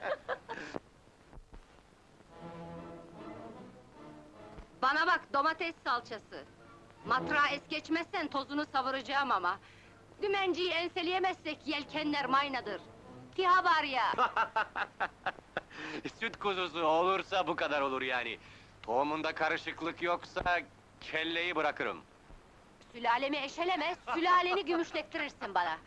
Bana bak domates salçası. Matrağı es geçmezsen tozunu savuracağım ama. Dümenciyi enseleyemezsek yelkenler maynadır. Tiha var ya. Süt kuzusu olursa bu kadar olur yani. Tohumunda karışıklık yoksa kelleyi bırakırım. Sülalemi eşeleme, sülaleni gümüşlettirirsin bana.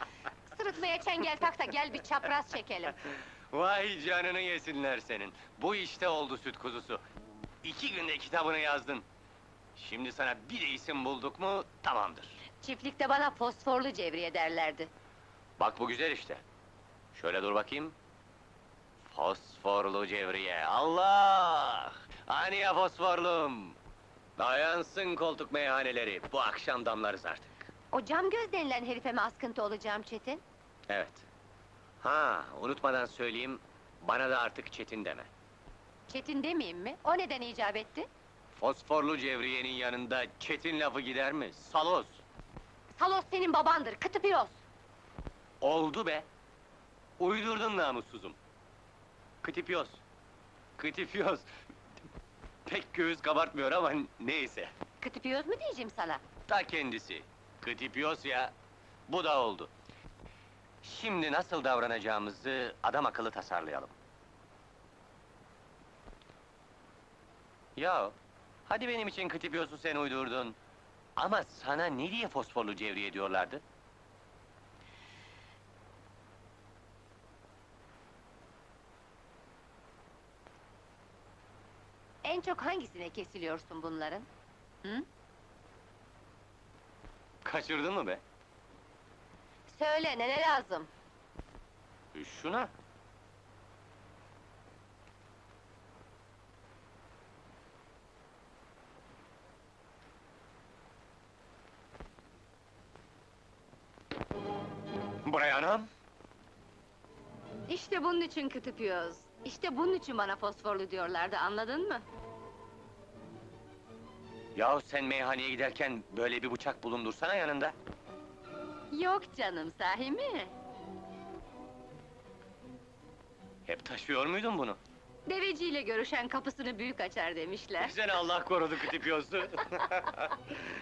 Sırıtmaya çengel tak da gel bir çapraz çekelim. Vay canını yesinler senin. Bu işte oldu süt kuzusu. İki günde kitabını yazdın. Şimdi sana bir de isim bulduk mu tamamdır. Çiftlikte bana fosforlu cevriye derlerdi. Bak bu güzel işte. Şöyle dur bakayım. Fosforlu cevriye. Allah! Hani ya fosforlum? Dayansın koltuk meyhaneleri. Bu akşam damlarız artık. O cam göz denilen herife mi askıntı olacağım Çetin? Evet. Ha, unutmadan söyleyeyim. Bana da artık Çetin deme. Çetin demeyeyim mi? O neden icap etti? Fosforlu cevriyenin yanında Çetin lafı gider mi? Salos. Salos senin babandır, kıtıpıyoruz. Oldu be. Uydurdun namussuzum. Kıtipyoz. Kıtipyoz. Pek göğüs kabartmıyor ama neyse. Kıtıpıyoruz mu diyeceğim sana? Ta kendisi. Kıtipyoz ya. Bu da oldu. Şimdi nasıl davranacağımızı adam akıllı tasarlayalım. Ya, hadi benim için Kıtipyoz'u sen uydurdun. Ama sana ne diye fosforlu cevriye diyorlardı? En çok hangisine kesiliyorsun bunların? Hı? Kaçırdın mı be? Söyle, ne ne lazım? Şuna. Buraya anam. İşte bunun için kıtıpıyoruz. İşte bunun için bana fosforlu diyorlardı, anladın mı? Yahu sen meyhaneye giderken böyle bir bıçak bulundursana yanında. Yok canım, sahi mi? Hep taşıyor muydun bunu? Deveciyle görüşen kapısını büyük açar demişler. Seni Allah korudu kıtipyozu.